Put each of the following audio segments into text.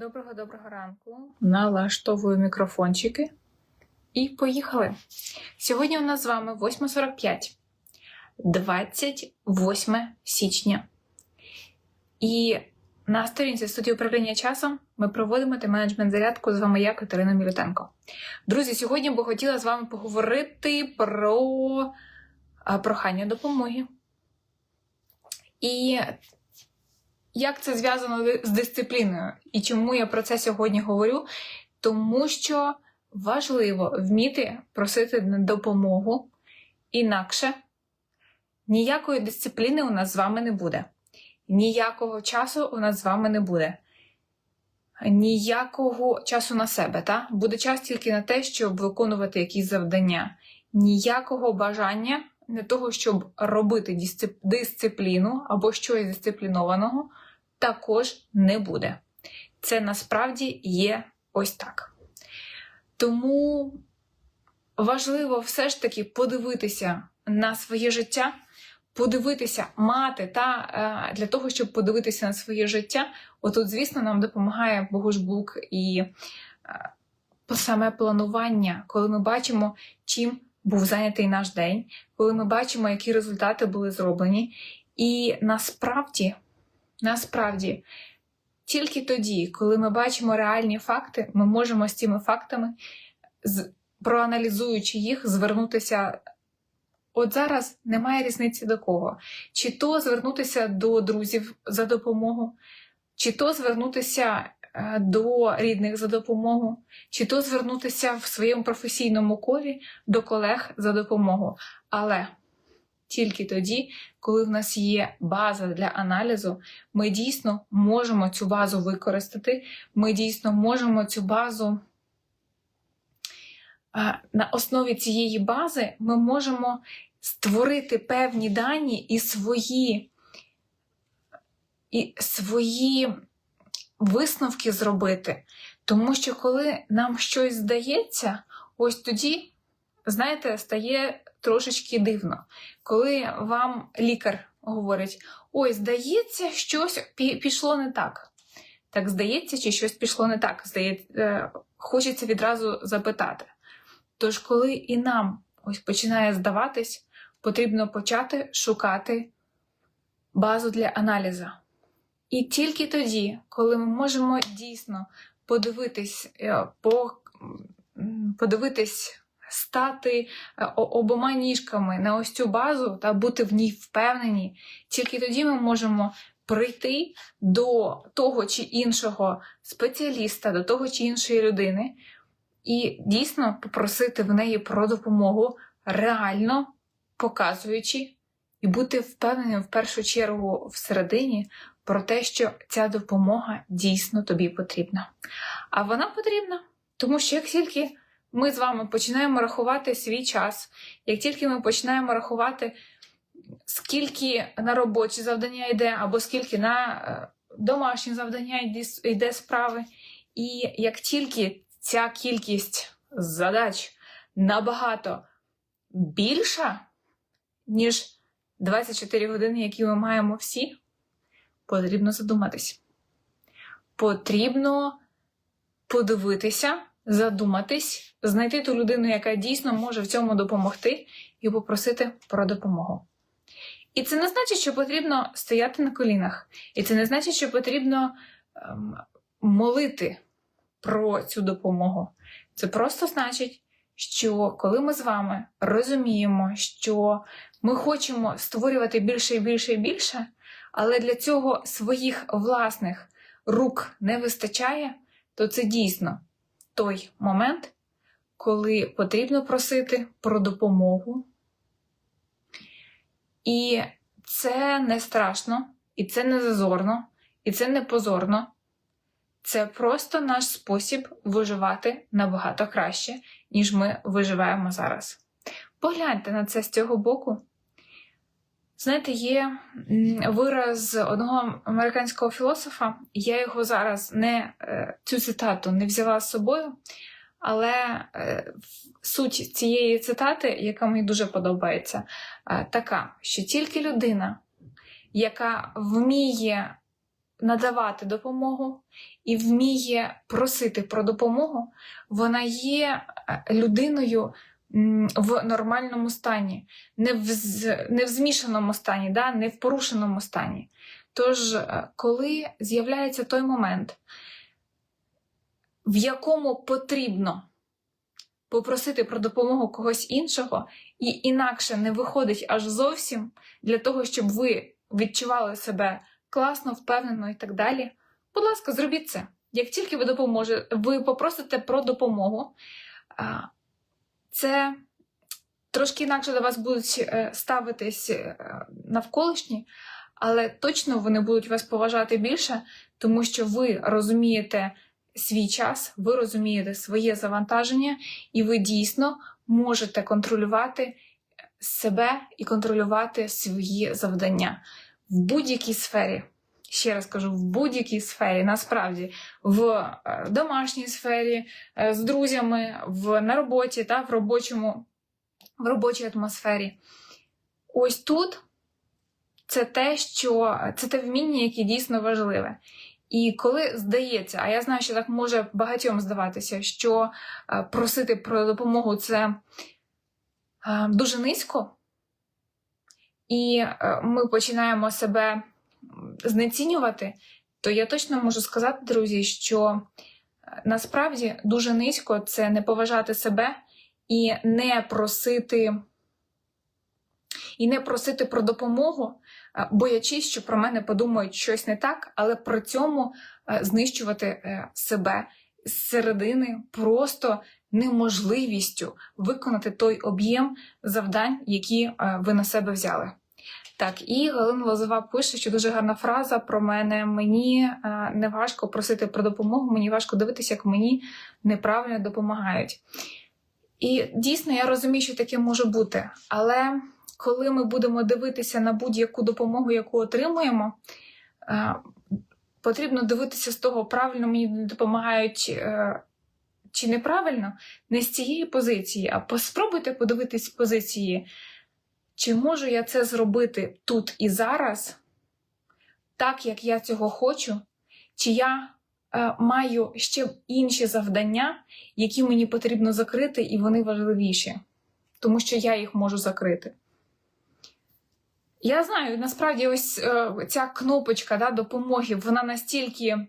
Доброго доброго ранку. Налаштовую мікрофончики. І поїхали. Сьогодні у нас з вами 8.45, 28 січня. І на сторінці студії управління часом ми проводимо менеджмент зарядку з вами я, Катерина Мілютенко. Друзі, сьогодні би хотіла з вами поговорити про прохання допомоги. І як це зв'язано з дисципліною? І чому я про це сьогодні говорю? Тому що важливо вміти просити допомогу, інакше ніякої дисципліни у нас з вами не буде. Ніякого часу у нас з вами не буде. Ніякого часу на себе, та? буде час тільки на те, щоб виконувати якісь завдання. Ніякого бажання для того, щоб робити дисципліну або щось дисциплінованого, також не буде. Це насправді є ось так. Тому важливо все ж таки подивитися на своє життя, подивитися, мати та е, для того, щоб подивитися на своє життя. Отут, звісно, нам допомагає Богушбук і е, саме планування, коли ми бачимо, чим був зайнятий наш день, коли ми бачимо, які результати були зроблені. І насправді, насправді, тільки тоді, коли ми бачимо реальні факти, ми можемо з цими фактами, проаналізуючи їх, звернутися. От зараз немає різниці до кого. Чи то звернутися до друзів за допомогою, чи то звернутися до рідних за допомогу, чи то звернутися в своєму професійному колі до колег за допомогу. Але тільки тоді, коли в нас є база для аналізу, ми дійсно можемо цю базу використати, ми дійсно можемо цю базу. Е, на основі цієї бази ми можемо створити певні дані і свої і свої висновки зробити. Тому що, коли нам щось здається, ось тоді, знаєте, стає трошечки дивно. Коли вам лікар говорить: ой, здається, щось пішло не так. Так здається, чи щось пішло не так. Здається, е, Хочеться відразу запитати. Тож, коли і нам ось починає здаватись, потрібно почати шукати базу для аналізу. І тільки тоді, коли ми можемо дійсно подивитись, е, по, подивитись, стати е, обома ніжками на ось цю базу та бути в ній впевнені, тільки тоді ми можемо прийти до того чи іншого спеціаліста, до того чи іншої людини, і дійсно попросити в неї про допомогу, реально показуючи. І бути впевненим в першу чергу всередині про те, що ця допомога дійсно тобі потрібна. А вона потрібна, тому що як тільки ми з вами починаємо рахувати свій час, як тільки ми починаємо рахувати, скільки на робочі завдання йде, або скільки на е, домашні завдання йде справи, і як тільки ця кількість задач набагато більша, ніж 24 години, які ми маємо всі, потрібно задуматись. Потрібно подивитися, задуматись, знайти ту людину, яка дійсно може в цьому допомогти, і попросити про допомогу. І це не значить, що потрібно стояти на колінах. І це не значить, що потрібно ем, молити про цю допомогу. Це просто значить, що коли ми з вами розуміємо, що ми хочемо створювати більше і більше і більше, але для цього своїх власних рук не вистачає, то це дійсно той момент, коли потрібно просити про допомогу. І це не страшно, і це не зазорно, і це не позорно. Це просто наш спосіб виживати набагато краще, ніж ми виживаємо зараз. Погляньте на це з цього боку. Знаєте, є вираз одного американського філософа, я його зараз не е, цю цитату не взяла з собою, але е, суть цієї цитати, яка мені дуже подобається, е, така, що тільки людина, яка вміє надавати допомогу і вміє просити про допомогу, вона є людиною в нормальному стані, не в, не в змішаному стані, да? не в порушеному стані. Тож, е, коли з'являється той момент, в якому потрібно попросити про допомогу когось іншого, і інакше не виходить аж зовсім для того, щоб ви відчували себе класно, впевнено і так далі. Будь ласка, зробіть це. Як тільки ви допоможете, ви попросите про допомогу, це трошки інакше до вас будуть е, ставитись е, навколишні, але точно вони будуть вас поважати більше, тому що ви розумієте свій час, ви розумієте своє завантаження, і ви дійсно можете контролювати себе і контролювати свої завдання в будь-якій сфері. Ще раз кажу, в будь-якій сфері, насправді, в е, домашній сфері, е, з друзями, в, на роботі та в робочому, в робочій атмосфері. Ось тут це те, що це те вміння, яке дійсно важливе. І коли здається, а я знаю, що так може багатьом здаватися, що е, просити про допомогу це дуже низько, і ми починаємо себе знецінювати, то я точно можу сказати, друзі, що е, насправді дуже низько це не поважати себе і не просити, і не просити про допомогу, е, боячись, що про мене подумають щось не так, але при цьому е, знищувати себе зсередини просто неможливістю виконати той об'єм завдань, які ви на себе взяли. Так, і Галина Лозова пише, що дуже гарна фраза про мене. Мені е, не важко просити про допомогу, мені важко дивитися, як мені неправильно допомагають. І дійсно я розумію, що таке може бути. Але коли ми будемо дивитися на будь-яку допомогу, яку отримуємо, е, потрібно дивитися з того, правильно мені допомагають е, чи неправильно, не з цієї позиції, а поспробуйте подивитись з позиції, чи можу я це зробити тут і зараз, так як я цього хочу, чи я е, маю ще інші завдання, які мені потрібно закрити, і вони важливіші, тому що я їх можу закрити. Я знаю, насправді, ось е, ця кнопочка да, допомоги, вона настільки,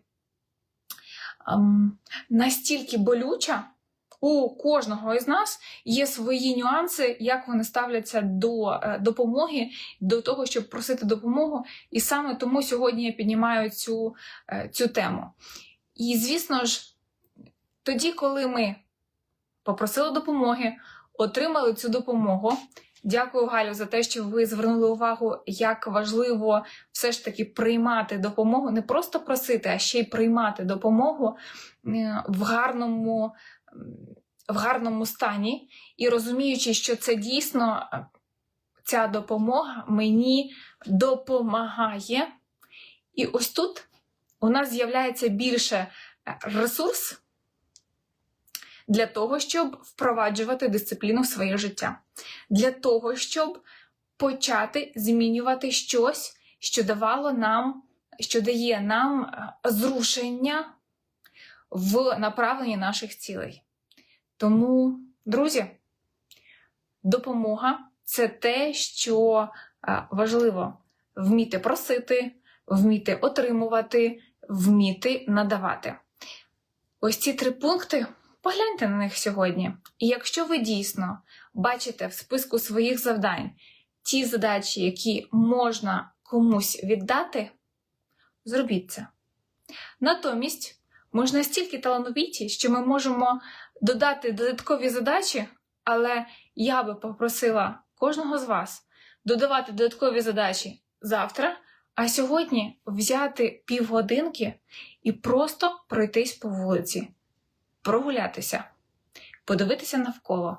ем, настільки болюча. У кожного із нас є свої нюанси, як вони ставляться до е, допомоги, до того, щоб просити допомогу. І саме тому сьогодні я піднімаю цю, е, цю тему. І, звісно ж, тоді, коли ми попросили допомоги, отримали цю допомогу. Дякую, Галю, за те, що ви звернули увагу, як важливо все ж таки приймати допомогу, не просто просити, а ще й приймати допомогу е, в гарному, в гарному стані, і розуміючи, що це дійсно е, ця допомога мені допомагає. І ось тут у нас з'являється більше е, ресурс для того, щоб впроваджувати дисципліну в своє життя, для того, щоб почати змінювати щось, що давало нам, що дає нам е, зрушення в направленні наших цілей. Тому, друзі, допомога це те, що е, важливо вміти просити, вміти отримувати, вміти надавати. Ось ці три пункти. Погляньте на них сьогодні. І якщо ви дійсно бачите в списку своїх завдань ті задачі, які можна комусь віддати, зробіть це. Натомість, ми ж настільки талановиті, що ми можемо додати додаткові задачі, але я би попросила кожного з вас додавати додаткові задачі завтра, а сьогодні взяти півгодинки і просто пройтись по вулиці прогулятися, подивитися навколо,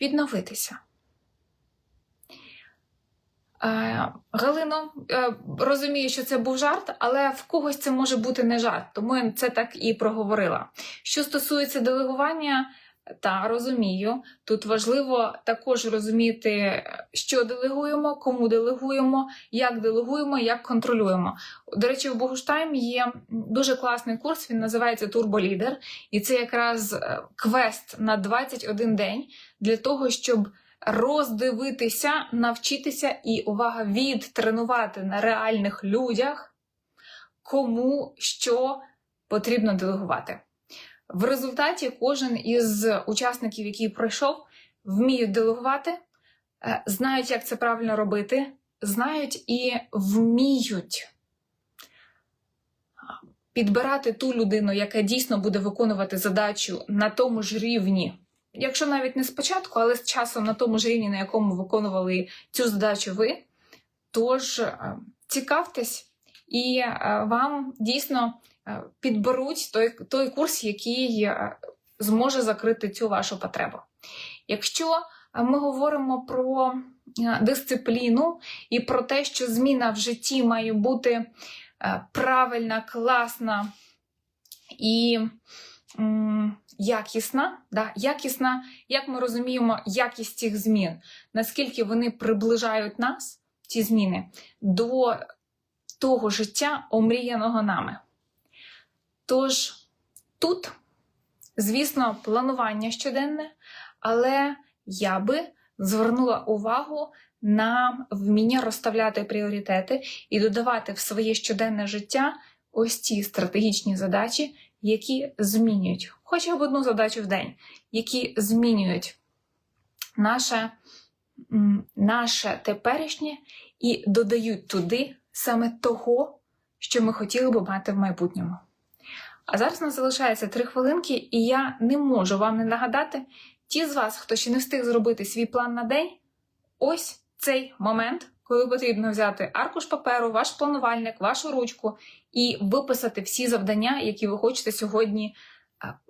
відновитися. Е, Галино, е, розумію, що це був жарт, але в когось це може бути не жарт, тому я це так і проговорила. Що стосується делегування, Та розумію. Тут важливо також розуміти, що делегуємо, кому делегуємо, як делегуємо, як контролюємо. До речі, в Богуштайм є дуже класний курс, він називається Турболідер, і це якраз е, квест на 21 день для того, щоб роздивитися, навчитися і увага відтренувати на реальних людях, кому що потрібно делегувати. В результаті кожен із учасників, який пройшов, вміють делегувати, е, знають, як це правильно робити, знають і вміють підбирати ту людину, яка дійсно буде виконувати задачу на тому ж рівні. Якщо навіть не спочатку, але з часом на тому ж рівні, на якому виконували цю задачу ви. Тож е, цікавтесь, і е, вам дійсно е, підберуть той, той курс, який зможе закрити цю вашу потребу. Якщо ми говоримо про дисципліну і про те, що зміна в житті має бути правильна, класна і якісна, да, якісна, як ми розуміємо, якість цих змін, наскільки вони приближають нас, ці зміни, до того життя, омріяного нами. Тож тут, звісно, планування щоденне, але я би звернула увагу на вміння розставляти пріоритети і додавати в своє щоденне життя ось ці стратегічні задачі, які змінюють хоча б одну задачу в день, які змінюють наше, наше теперішнє і додають туди саме того, що ми хотіли би мати в майбутньому. А зараз нас залишається три хвилинки, і я не можу вам не нагадати, ті з вас, хто ще не встиг зробити свій план на день, ось цей момент, коли потрібно взяти аркуш паперу, ваш планувальник, вашу ручку і виписати всі завдання, які ви хочете сьогодні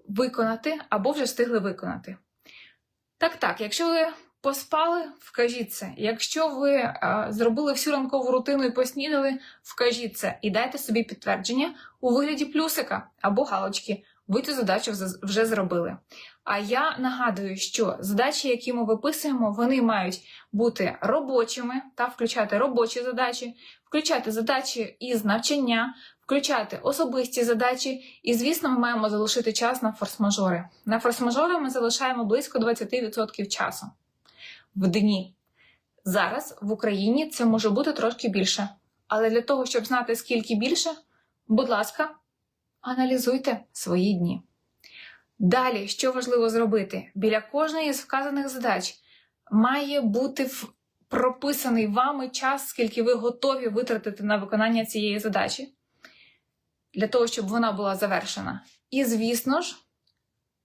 виконати або вже встигли виконати. Так, так, якщо ви поспали, вкажіть це. Якщо ви а, зробили всю ранкову рутину і поснідали, вкажіть це і дайте собі підтвердження у вигляді плюсика або галочки. Ви цю задачу вже зробили. А я нагадую, що задачі, які ми виписуємо, вони мають бути робочими та включати робочі задачі, включати задачі із навчання, включати особисті задачі, і, звісно, ми маємо залишити час на форс-мажори. На форс-мажори ми залишаємо близько 20% часу в дні. Зараз в Україні це може бути трошки більше. Але для того, щоб знати, скільки більше, будь ласка, аналізуйте свої дні. Далі, що важливо зробити? Біля кожної з вказаних задач має бути прописаний вами час, скільки ви готові витратити на виконання цієї задачі, для того, щоб вона була завершена. І, звісно ж,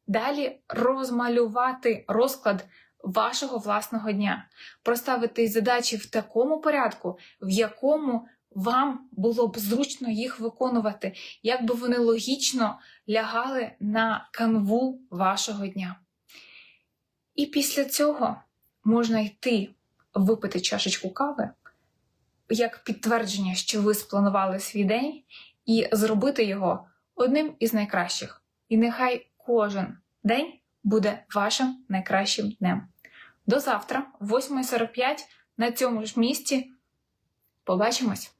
далі розмалювати розклад вашого власного дня, проставити задачі в такому порядку, в якому вам було б зручно їх виконувати, як би вони логічно лягали на канву вашого дня. І після цього можна йти випити чашечку кави як підтвердження, що ви спланували свій день, і зробити його одним із найкращих. І нехай кожен день буде вашим найкращим днем. До завтра, о 8.45, на цьому ж місці. Побачимось!